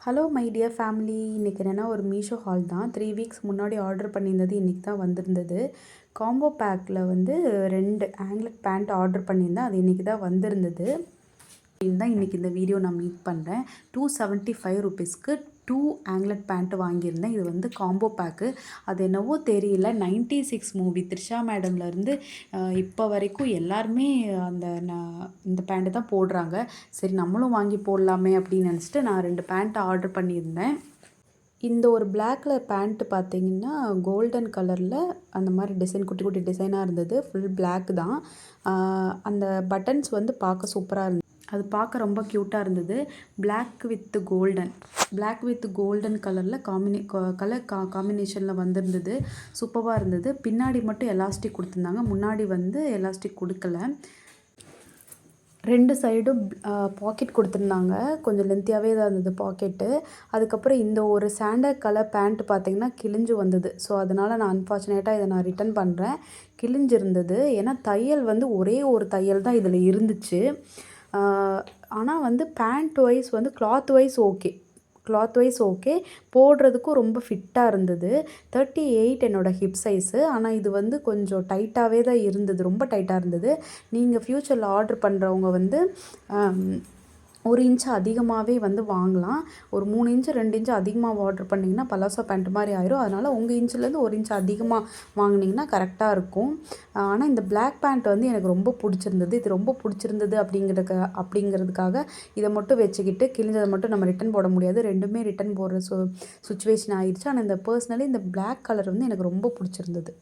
Hello my dear family இன்றைக்கி என்னென்னா ஒரு மீஷோ ஹால் தான். த்ரீ வீக்ஸ் முன்னாடி ஆர்டர் பண்ணியிருந்தது இன்றைக்கி தான் வந்திருந்தது. காம்போ பேக்கில் வந்து ரெண்டு ஆங்கிலட் பேண்ட் ஆர்டர் பண்ணியிருந்தேன். அது இன்றைக்கி தான் வந்திருந்தது. தான் இன்றைக்கி இந்த வீடியோ நான் மீட் பண்ணுறேன் டூ செவன்ட்டி ஃபைவ் ருபீஸ்க்கு டூ ஆங்லெட் பேண்ட்டு வாங்கியிருந்தேன். இது வந்து காம்போ பேக்கு அது என்னவோ தெரியல. நைன்டி சிக்ஸ் மூவி த்ரிஷா மேடம்லேருந்து இப்போ வரைக்கும் எல்லாருமே அந்த நான் இந்த பேண்ட்டு தான் போடுறாங்க. சரி நம்மளும் வாங்கி போடலாமே அப்படின்னு நினச்சிட்டு நான் ரெண்டு பேண்ட்டு ஆர்டர் பண்ணியிருந்தேன். இந்த ஒரு பிளாக் கலர் பேண்ட்டு பார்த்தீங்கன்னா கோல்டன் கலரில் அந்த மாதிரி டிசைன் குட்டி குட்டி டிசைனாக இருந்தது. ஃபுல் பிளாக் தான். அந்த பட்டன்ஸ் வந்து பார்க்க சூப்பராக இருந்தது. அது பார்க்க ரொம்ப க்யூட்டாக இருந்தது. Black with golden black with golden கலரில் காம்பினே கலர் கா காம்பினேஷனில் வந்திருந்தது. சூப்பராக இருந்தது. பின்னாடி மட்டும் எலாஸ்டிக் கொடுத்துருந்தாங்க. முன்னாடி வந்து எலாஸ்டிக் கொடுக்கல. ரெண்டு சைடும் பாக்கெட் கொடுத்துருந்தாங்க. கொஞ்சம் லென்த்தியாகவே தான் இருந்தது பாக்கெட்டு அதுக்கப்புறம் இந்த ஒரு சாண்டல் கலர் பேண்ட் பார்த்தீங்கன்னா கிழிஞ்சு வந்தது. ஸோ அதனால் நான் அன்ஃபார்ச்சுனேட்டாக இதை நான் ரிட்டர்ன் பண்ணுறேன் கிழிஞ்சிருந்தது. ஏன்னா தையல் வந்து ஒரே ஒரு தையல் தான் இதில் இருந்துச்சு. ஆனால் வந்து பேண்ட் வைஸ் வந்து cloth wise okay cloth wise okay போடுறதுக்கும் ரொம்ப ஃபிட்டாக இருந்தது. தேர்ட்டி எயிட் என்னோடய ஹிப் சைஸு ஆனால் இது வந்து கொஞ்சம் டைட்டாகவே தான் இருந்தது. ரொம்ப டைட்டாக இருந்தது. நீங்கள் ஃப்யூச்சரில் ஆர்டர் பண்ணுறவங்க வந்து ஒரு இன்ச்சு அதிகமாகவே வந்து வாங்கலாம். ஒரு மூணு இன்ச்சு ரெண்டு இன்ச்சு அதிகமாக ஆர்டர் பண்ணிங்கன்னா பலாசோ பேண்ட் மாதிரி ஆயிரும். அதனால் உங்கள் இன்ச்சிலேருந்து ஒரு இன்ச் அதிகமாக வாங்கினீங்கன்னா கரெக்டாக இருக்கும். ஆனால் இந்த பிளாக் பேண்ட் வந்து எனக்கு ரொம்ப பிடிச்சிருந்தது. இது ரொம்ப பிடிச்சிருந்தது அப்படிங்கிறதுக்கு அப்படிங்கிறதுக்காக இதை மட்டும் வச்சுக்கிட்டு கிழிஞ்சதை மட்டும் நம்ம ரிட்டன் போட முடியாது. ரெண்டுமே ரிட்டன் போடுற சு சுச்சுவேஷன் ஆயிடுச்சு ஆனால் இந்த பர்சனலி இந்த பிளாக் கலர் வந்து எனக்கு ரொம்ப பிடிச்சிருந்தது.